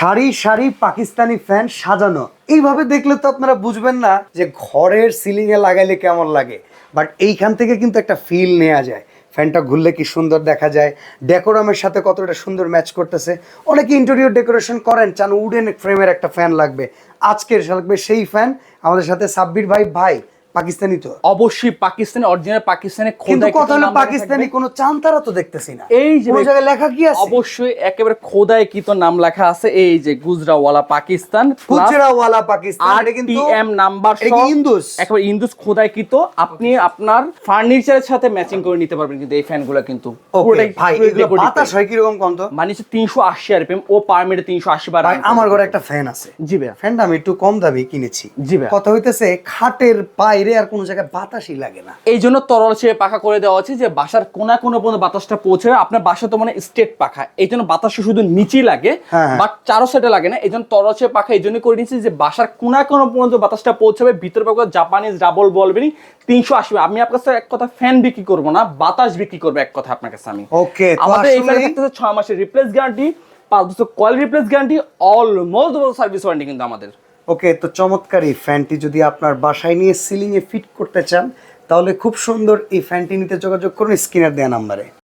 সারি সারি পাকিস্তানি ফ্যান সাজানো। এইভাবে দেখলে তো আপনারা বুঝবেন না যে ঘরের সিলিং এ লাগাইলে কেমন লাগে। বাট এইখান থেকে কিন্তু একটা ফিল নেওয়া যায়। ফ্যানটা ঘুরলে কি সুন্দর দেখা যায়। ডেকোরামের সাথে কতটা সুন্দর ম্যাচ করতেছে। অনেকে ইন্টেরিয়র ডেকোরেশন করেন, চান উডেন ফ্রেমের একটা ফ্যান লাগবে। আজকের লাগবে সেই ফ্যান আমাদের সাথে সাব্বির ভাই ভাই পাকিস্তানি তো। অবশ্যই পাকিস্তানি অরিজিনাল পাকিস্তানি কিন্তু কথা হলো পাকিস্তানি। কোনো চান্তারা তো দেখতেছি না। এই যে কোনো জায়গায় লেখা কি আছে? অবশ্যই একেবারে কি তো নাম লেখা আছে এই যে গুজরাওয়ালা পাকিস্তান গুজরাওয়ালা পাকিস্তান এটা কিন্তু টিএম নাম্বার ইন্দুস? একেবারে ইন্দুস কি তো আপনি আপনার ফার্নিচারের সাথে ম্যাচিং করে নিতে পারবেন কিন্তু এই ফ্যানগুলো কিন্তু। পুরোটাই- ভাই এগুলো বাতাস হয় কীরকম কম তো? মানে হচ্ছে তিনশো আশি আরপিএম ও পার মিনিটে তিনশো আশি বার আমার ঘরে একটা ফ্যান আছে। জি ভাইয়া। ফ্যানটা আমি একটু কম দামি কিনেছি। জি ভাইয়া। কথা হইতেছে খাটের বাইরে আর কোনো জায়গায় বাতাসই লাগে না। এই জন্য তরল ছেড়ে পাখা করে দেওয়া আছে যে বাসার কোনা কোনো পর্যন্ত বাতাসটা পৌঁছে আপনার বাসা তো মানে স্টেট পাখা। এই জন্য বাতাসটা শুধু নিচেই লাগে হ্যাঁ, হ্যাঁ। বাট চারো সাইডে লাগে না। এই জন্য তরল ছেড়ে পাখা এই জন্য করে নিয়েছি যে বাসার কোনা কোনো পর্যন্ত বাতাসটা পৌঁছাবে। ভিতর পাখা জাপানিজ ডাবল বলবেন তিনশো আসবে আমি আপনার কাছে এক কথা ফ্যান বিক্রি করব না বাতাস বিক্রি করব এক কথা আপনার কাছে আমি। ওকে আমাদের এই আসলে ফ্যান থাকতেছে ছয় মাসের রিপ্লেস গ্যারান্টি পাঁচ বছর coil replace guarantee almost service warranty কিন্তু আমাদের। ওকে, তো চমৎকার এই ফ্যানটি যদি আপনার বাসায় নিয়ে সিলিং এ ফিট করতে চান, তাহলে খুব সুন্দর এই ফ্যানটি নিতে যোগাযোগ করুন স্ক্রিনার দেওয়া নাম্বারে।